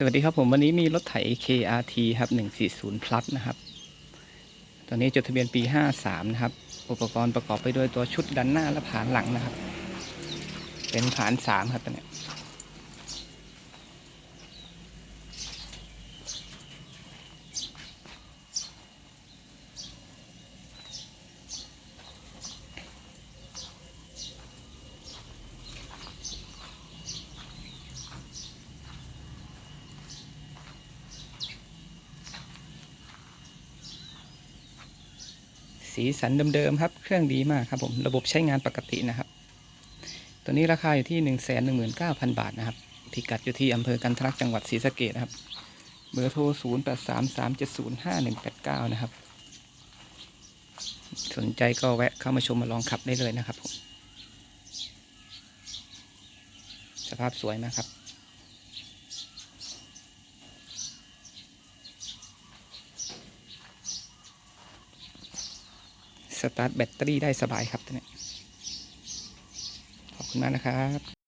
สวัสดีครับผมวันนี้มีรถไถ KRT ครับ140 plus นะครับ ตอนนี้จดทะเบียนปี 53 นะครับ อุปกรณ์ประกอบไปด้วยตัวชุดดันหน้าและผานหลังนะครับ เป็นผาน 3 ครับตอนนี้ สีสันเดิมๆครับ เครื่องดีมากครับผมระบบใช้งานปกตินะครับ ตัวนี้ราคาอยู่ที่ 119,000 บาทนะครับพิกัดอยู่ที่อำเภอกันทรักจังหวัดศรีสะเกษนะครับเบอร์โทร 0833705189 นะครับ สนใจก็แวะเข้ามาชมมาลองขับได้เลยนะครับผม สภาพสวยมากครับ สตาร์ทแบตเตอรี่ได้สบายครับตัวนี้ขอบคุณมากนะครับ